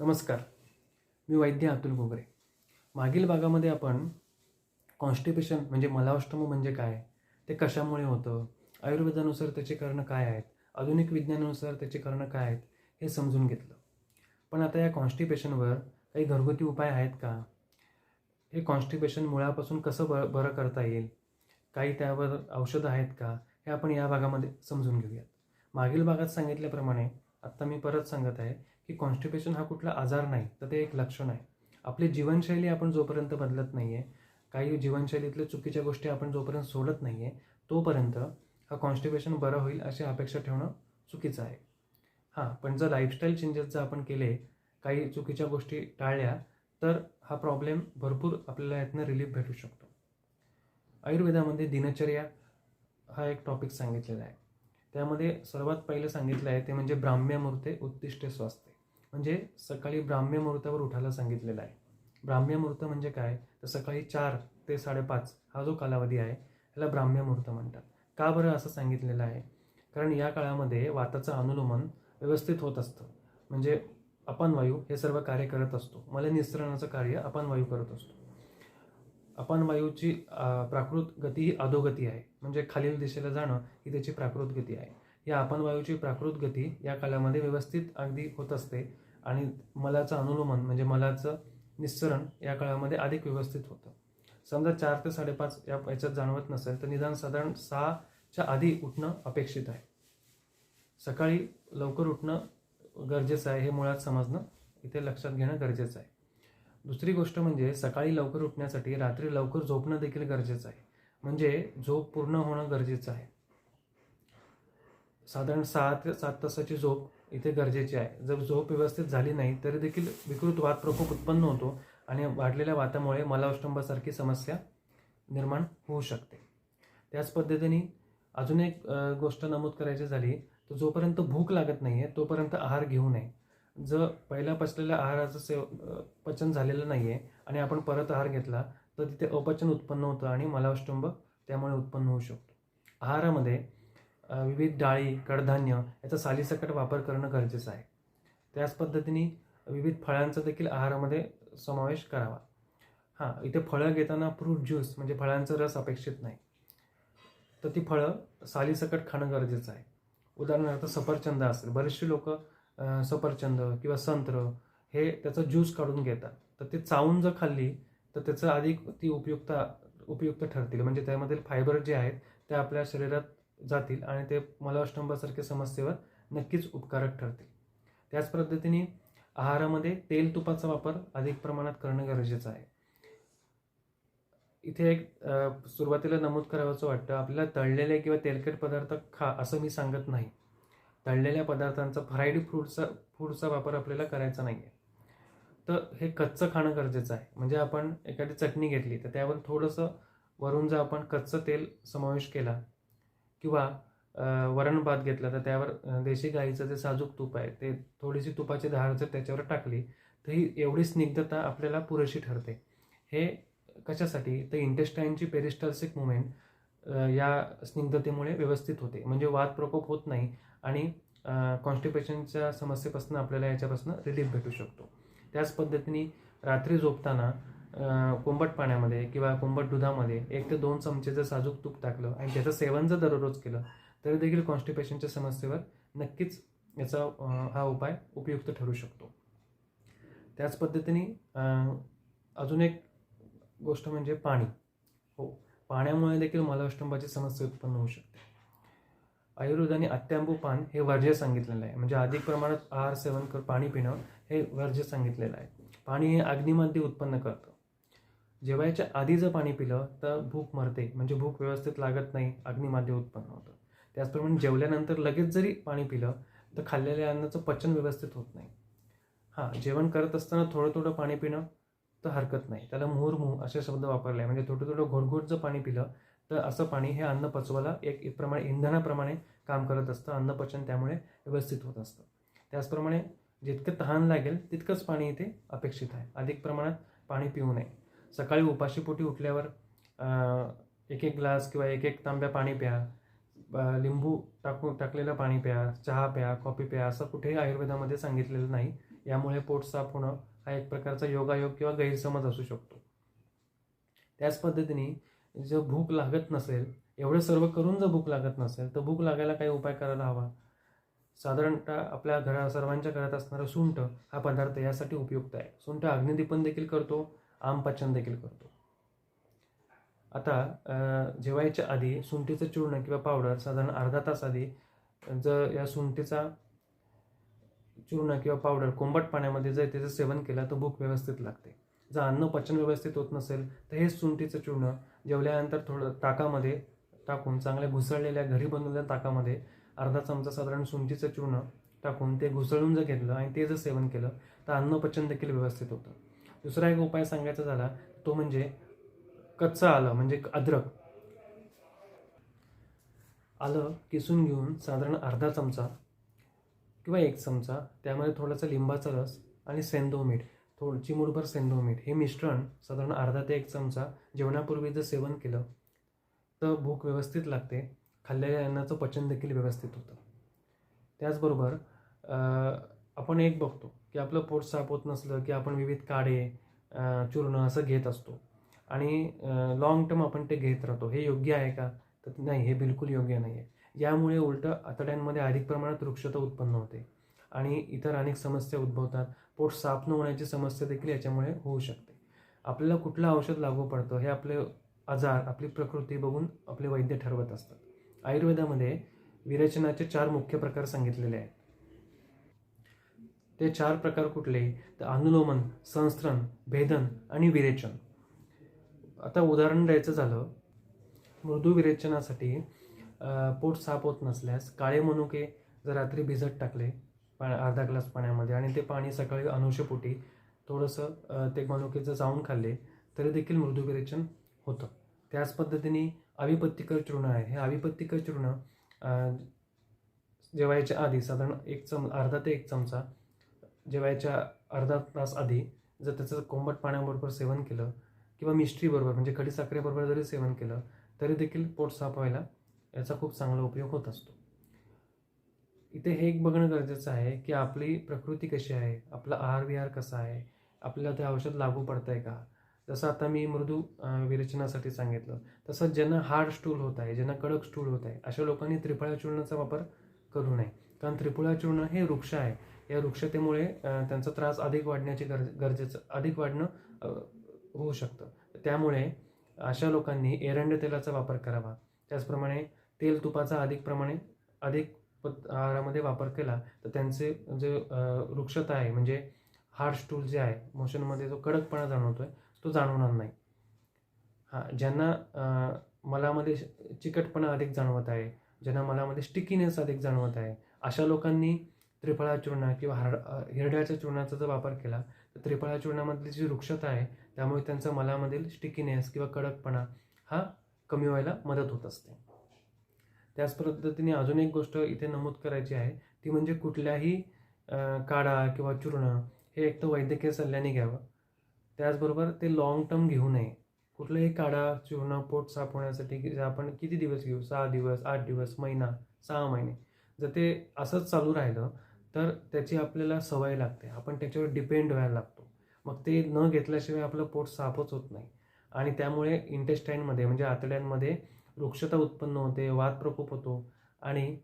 नमस्कार. मी वैद्य अतुल गोगरे मागील भागामध्ये आपण कॉन्स्टिपेशन म्हणजे मलावष्टम म्हणजे काय ते कशामुळे होतं आयुर्वेदानुसार त्याचे कारणं काय आहेत आधुनिक विज्ञानानुसार त्याचे कारणं काय आहेत हे समजून घेतलं. पण आता या कॉन्स्टिपेशनवर काही घरगुती उपाय आहेत का? हे कॉन्स्टिपेशन मुळापासून कसं ब बरं करता येईल? काही त्यावर औषधं आहेत का? हे आपण या भागामध्ये समजून घेऊयात. मागील भागात सांगितल्याप्रमाणे आत्ता मी परत सांगत आहे की कॉन्स्टिपेशन हा कुठला आजार नाही तर ते एक लक्षण आहे. आपली जीवनशैली आपण जोपर्यंत बदलत नाही आहे काही जीवनशैलीतल्या चुकीच्या गोष्टी आपण जोपर्यंत सोडत नाही आहे तोपर्यंत हा कॉन्स्टिपेशन बरं होईल अशी अपेक्षा ठेवणं चुकीचं आहे. हां पण जर लाईफस्टाईल चेंजेस जर आपण केले काही चुकीच्या गोष्टी टाळल्या तर हा प्रॉब्लेम भरपूर आपल्याला यातनं रिलीफ भेटू शकतो. आयुर्वेदामध्ये दिनचर्या हा एक टॉपिक सांगितलेला आहे. त्यामध्ये सर्वात पहिलं सांगितलं आहे ते म्हणजे ब्राह्म्य मूर्ते उत्तिष्ठे स्वास्थ्य म्हणजे सकाळी ब्राह्म्य मुहूर्तावर उठायला सांगितलेलं आहे. ब्राह्म्य मुहूर्त म्हणजे काय? तर सकाळी चार ते साडेपाच हा जो कालावधी आहे त्याला ब्राह्म्य मुहूर्त म्हणतात. का बरं असं सांगितलेलं आहे? कारण या काळामध्ये वाताचं अनुलोमन व्यवस्थित होत असतं. म्हणजे अपनवायू हे सर्व कार्य करत असतो. मला निसरणाचं कार्य अपनवायू करत असतो. अपनवायूची प्राकृत गती ही अधोगती आहे. म्हणजे खालील दिशेला जाणं ही त्याची प्राकृत गती आहे. या अपनवायूची प्राकृत गती या काळामध्ये व्यवस्थित अगदी होत असते आणि मलाचं अनुलोमन म्हणजे मलाचं निस्सरण या काळामध्ये अधिक व्यवस्थित होतं. समजा चार ते साडेपाच या याच्यात जाणवत नसेल तर निदान साधारण सहाच्या आधी उठणं अपेक्षित आहे. सकाळी लवकर उठणं गरजेचं आहे हे मुळात समजणं इथे लक्षात घेणं गरजेचं आहे. दुसरी गोष्ट म्हणजे सकाळी लवकर उठण्यासाठी रात्री लवकर झोपणं देखील गरजेचं आहे. म्हणजे झोप पूर्ण होणं गरजेचं आहे. साधारण सहा ते सात तासाची झोप इथे गरजेची आहे. जर झोप व्यवस्थित झाली नाही तरी देखील विकृत वात प्रकोप उत्पन्न होतो आणि वाढलेल्या वातामुळे मलावष्टंबासारखी समस्या निर्माण होऊ शकते. त्याच पद्धतीने अजून एक गोष्ट नमूद करायची झाली तर जोपर्यंत भूक लागत नाही आहे तोपर्यंत आहार घेऊ नये. जर पहिल्या पचलेल्या आहाराचं सेव पचन झालेलं नाही आहे आणि आपण परत आहार घेतला तर तिथे अपचन उत्पन्न होतं आणि मलावष्टंब त्यामुळे उत्पन्न होऊ शकतो. आहारामध्ये विविध डाळी कडधान्य याचा सालीसकट वापर करणं गरजेचं आहे. त्याच पद्धतीने विविध फळांचा देखील आहारामध्ये समावेश करावा. हां इथे फळं घेताना फ्रूट ज्यूस म्हणजे फळांचा रस अपेक्षित नाही. तर ती फळं सालीसकट खाणं गरजेचं आहे. उदाहरणार्थ सफरचंद असेल बरेचसे लोक सफरचंद किंवा संत्र हे त्याचं ज्यूस काढून घेतात. तर ते चावून जर खाल्ली तर त्याचं अधिक ती उपयुक्त उपयुक्त ठरतील. म्हणजे त्यामधील फायबर जे आहेत ते आपल्या शरीरात जातील आणि ते मलावष्टंबासारख्या समस्येवर नक्कीच उपकारक ठरतील. त्याच पद्धतीने आहारामध्ये तेल तुपाचा वापर अधिक प्रमाणात करणं गरजेचं आहे. इथे एक सुरुवातीला नमूद करावंसं वाटतं आपल्याला तळलेले किंवा तेलकट पदार्थ खा असं मी सांगत नाही. तळलेल्या पदार्थांचा फ्राईड फ्रूटचा फूडचा वापर आपल्याला करायचा नाही आहे तर हे कच्चं खाणं गरजेचं आहे. म्हणजे आपण एखादी चटणी घेतली तर त्यावर थोडंसं वरून जर आपण कच्चं तेल समावेश केला किंवा वरण भात घेतला तर त्यावर देशी गाईचं जे साजूक तूप आहे ते थोडीशी तुपाची धार जर त्याच्यावर टाकली तर ही एवढी स्निग्धता आपल्याला पुरेशी ठरते. हे कशासाठी? तर इंटेस्टाईनची पेरिस्टल्सिक मुवमेंट या स्निग्धतेमुळे व्यवस्थित होते. म्हणजे वाद प्रकोप होत नाही आणि कॉन्स्टिपेशनच्या समस्येपासून आपल्याला याच्यापासून रिलीफ भेटू शकतो. त्याच पद्धतीने रात्री झोपताना कोंबट पाण्यामध्ये किंवा कोंबट दुधामध्ये एक ते दोन चमचे जर साजूक तूप टाकलं आणि त्याचं सेवन जर दररोज केलं तरी देखील कॉन्स्टिपेशनच्या समस्येवर नक्कीच याचा हा उपाय उपयुक्त ठरू शकतो. त्याच पद्धतीने अजून एक गोष्ट म्हणजे पाणी. हो पाण्यामुळे देखील मलाष्टंबाची समस्या उत्पन्न होऊ शकते. आयुर्वेदाने अत्यांबू पान हे वर्ज्य सांगितलेलं आहे. म्हणजे अधिक प्रमाणात आहार सेवन कर पाणी पिणं हे वर्ज्य सांगितलेलं आहे. पाणी हे अग्निमध्ये उत्पन्न करतं. जेवायच्या आधी जर पाणी पिलं तर भूक मरते. म्हणजे भूक व्यवस्थित लागत नाही. अग्निमाद्य उत्पन्न होतं. त्याचप्रमाणे जेवल्यानंतर लगेच जरी पाणी पिलं तर खाल्लेल्या अन्नाचं पचन व्यवस्थित होत नाही. हां जेवण करत असताना थोडं थोडं पाणी पिणं तर हरकत नाही. त्याला मुहुर्मुह असे शब्द वापरले. म्हणजे थोडं थोडं घोटघोट जर पाणी पिलं तर असं पाणी हे अन्न पचवायला एक एक प्रमाणे इंधनाप्रमाणे काम करत असतं. अन्नपचन त्यामुळे व्यवस्थित होत असतं. त्याचप्रमाणे जितकं तहान लागेल तितकंच पाणी इथे अपेक्षित आहे. अधिक प्रमाणात पाणी पिऊ नये. सकाळी उपाशीपोटी उठल्यावर एक एक ग्लास किंवा एक एक तांब्या पाणी प्या लिंबू टाकून टाकलेलं पाणी प्या चहा प्या कॉफी प्या असं कुठेही आयुर्वेदामध्ये सांगितलेलं नाही. यामुळे पोट साफ होणं हा एक प्रकारचा योगायोग किंवा गैरसमज असू शकतो. त्याच पद्धतीने जर भूक लागत नसेल एवढं सर्व करून जर भूक लागत नसेल तर भूक लागायला काही उपाय करायला हवा. साधारणतः आपल्या घरा सर्वांच्या घरात असणारा सुंठ हा पदार्थ यासाठी उपयुक्त आहे. सुंठ अग्निदीपन देखील करतो. आमपचन देखील करतो. आता जेवायच्या आधी सुंठीचं चूर्ण किंवा पावडर साधारण अर्धा तास आधी जर या सुंठीचा चूर्ण किंवा पावडर कोंबट पाण्यामध्ये जर त्याचं सेवन केलं तर भूक व्यवस्थित लागते. जर अन्न पचन व्यवस्थित होत नसेल तर हे सुंठीचं चूर्ण जेवल्यानंतर थोडं ताकामध्ये टाकून चांगल्या घुसळलेल्या घरी बनवलेल्या ताकामध्ये अर्धा चमचा साधारण सुंठीचं चूर्ण टाकून ते घुसळून जर घेतलं आणि ते जर सेवन केलं तर अन्न पचन देखील व्यवस्थित होतं. दुसरा एक उपाय सांगायचा झाला तो म्हणजे कच्चं आलं म्हणजे अद्रक. आलं किसून घेऊन साधारण अर्धा चमचा किंवा एक चमचा त्यामध्ये थोडासा लिंबाचा रस आणि सेंदो मीठ थोडं चिमूडभर सेंदो मीठ. हे मिश्रण साधारण अर्धा ते एक चमचा जेवणापूर्वी जर सेवन केलं तर भूक व्यवस्थित लागते. खाल्लेल्या अन्नाचं पचन देखील व्यवस्थित होतं. त्याचबरोबर आपण एक बघतो की आपलं पोट साफ होत नसलं की आपण विविध काढे चूर्ण असं घेत असतो. आणि लॉंग टर्म आपण ते घेत राहतो. हे योग्य आहे का? तर नाही हे बिलकुल योग्य नाही आहे यामुळे उलटं आतड्यांमध्ये अधिक प्रमाणात वृक्षता उत्पन्न होते. आणि इतर अनेक समस्या उद्भवतात. पोट साफ न होण्याची समस्या देखील याच्यामुळे होऊ शकते. आपल्याला कुठलं औषध लागू पडतं हे आपले आजार आपली प्रकृती बघून आपले वैद्य ठरवत असतात. आयुर्वेदामध्ये विरेचनाचे चार मुख्य प्रकार सांगितलेले आहेत. ते चार प्रकार कुठले तर अनुलोमन संस्त्रण भेदन आणि विरेचन. आता उदाहरण द्यायचं झालं. मृदू विरेचनासाठी पोट साफ होत नसल्यास काळे मनुके जर रात्री भिजत टाकले पा अर्धा ग्लास पाण्यामध्ये आणि ते पाणी सकाळी अनुषपोटी थोडंसं ते मनुकेचं जाऊन खाल्ले तरी देखील मृदू विरेचन होतं. त्याच पद्धतीने अविपत्तिकर चूर्ण आहे. हे अविपत्तिकर चूर्ण जेवायच्या आधी साधारण एक चम अर्धा ते एक चमचा जेवायच्या अर्धा तास आधी जर त्याचं कोंबट पाण्याबरोबर सेवन केलं किंवा मिष्टीबरोबर म्हणजे खडीसाखरेबरोबर जरी सेवन केलं तरी देखील पोट साफ व्हायला याचा खूप चांगला उपयोग होत असतो. इथे हे एक बघणं गरजेचं आहे की आपली प्रकृती कशी आहे आपला आहार विहार कसा आहे आपल्याला ते औषध लागू पडतं आहे का? जसं आता मी मृदू विरचनासाठी विरेचनासाठी सांगितलं तसं ज्यांना हार्ड स्टूल होत आहे ज्यांना कडक स्टूल होत आहे अशा लोकांनी त्रिफळा चूर्णाचा वापर करू नये. कारण त्रिफळा चूर्ण हे वृक्ष आहे या वृक्षतेमुळे त्यांचा त्रास अधिक वाढण्याची गरज गरजेचं अधिक वाढणं होऊ शकतं. त्यामुळे अशा लोकांनी एरंड तेलाचा वापर करावा. त्याचप्रमाणे तेल तुपाचा अधिक प्रमाणे अधिक पद आहारामध्ये वापर केला तर त्यांचे जे वृक्षता आहे म्हणजे हार्ड स्टूल जे आहे मोशनमध्ये जो कडकपणा जाणवतो आहे तो जाणवणार नाही. हां ज्यांना मलामध्ये चिकटपणा अधिक जाणवत आहे ज्यांना मलामध्ये स्टिकीनेस अधिक जाणवत आहे अशा लोकांनी त्रिफळा चूर्ण किंवा हर हिरड्याच्या चूर्णाचा जर वापर केला तर त्रिफळा चूर्णामधली जी वृक्षता आहे त्यामुळे त्यांचा मलामधील स्टिकीनेस किंवा कडकपणा हा कमी व्हायला मदत होत असते. त्याच पद्धतीने अजून एक गोष्ट इथे नमूद करायची आहे ती म्हणजे कुठल्याही काढा किंवा चूर्ण हे एक तर वैद्यकीय सल्ल्याने घ्यावं. त्याचबरोबर ते लॉंग टर्म घेऊ नये. कुठलंही काढा चूर्ण पोट साफ होण्यासाठी की आपण किती दिवस घेऊ? सहा दिवस आठ दिवस महिना सहा महिने. जर ते असंच चालू राहिलं तर त्याची आपल्याला सवय लागते. आपण त्याच्यावर डिपेंड व्हायला लागतो. मग ते न घेतल्याशिवाय आपलं पोट साफच होत नाही. आणि त्यामुळे इंटेस्टाईनमध्ये म्हणजे आतड्यांमध्ये वृक्षता उत्पन्न होते वाद प्रकोप होतो. आणि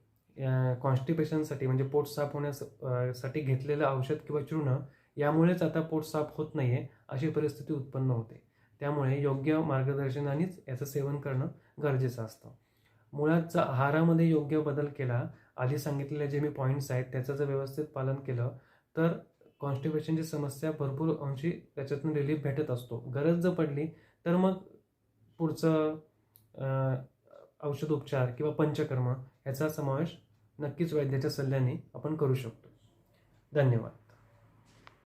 कॉन्स्टिपेशनसाठी म्हणजे पोट साफ होण्यासाठी साठी घेतलेलं औषध किंवा चूर्ण यामुळेच आता पोट साफ होत नाही आहे अशी परिस्थिती उत्पन्न होते. त्यामुळे योग्य मार्गदर्शनानेच याचं सेवन करणं गरजेचं असतं. मुळात आहारामध्ये योग्य बदल केला आधी सांगितलेले जे मी पॉईंट्स आहेत त्याचं जर व्यवस्थित पालन केलं तर कॉन्स्टिपेशनची समस्या भरपूर अंशी त्याच्यातून रिलीफ भेटत असतो. गरज जर पडली तर मग पुढचं औषध उपचार किंवा पंचकर्म याचा समावेश नक्कीच वैद्याच्या सल्ल्याने आपण करू शकतो. धन्यवाद.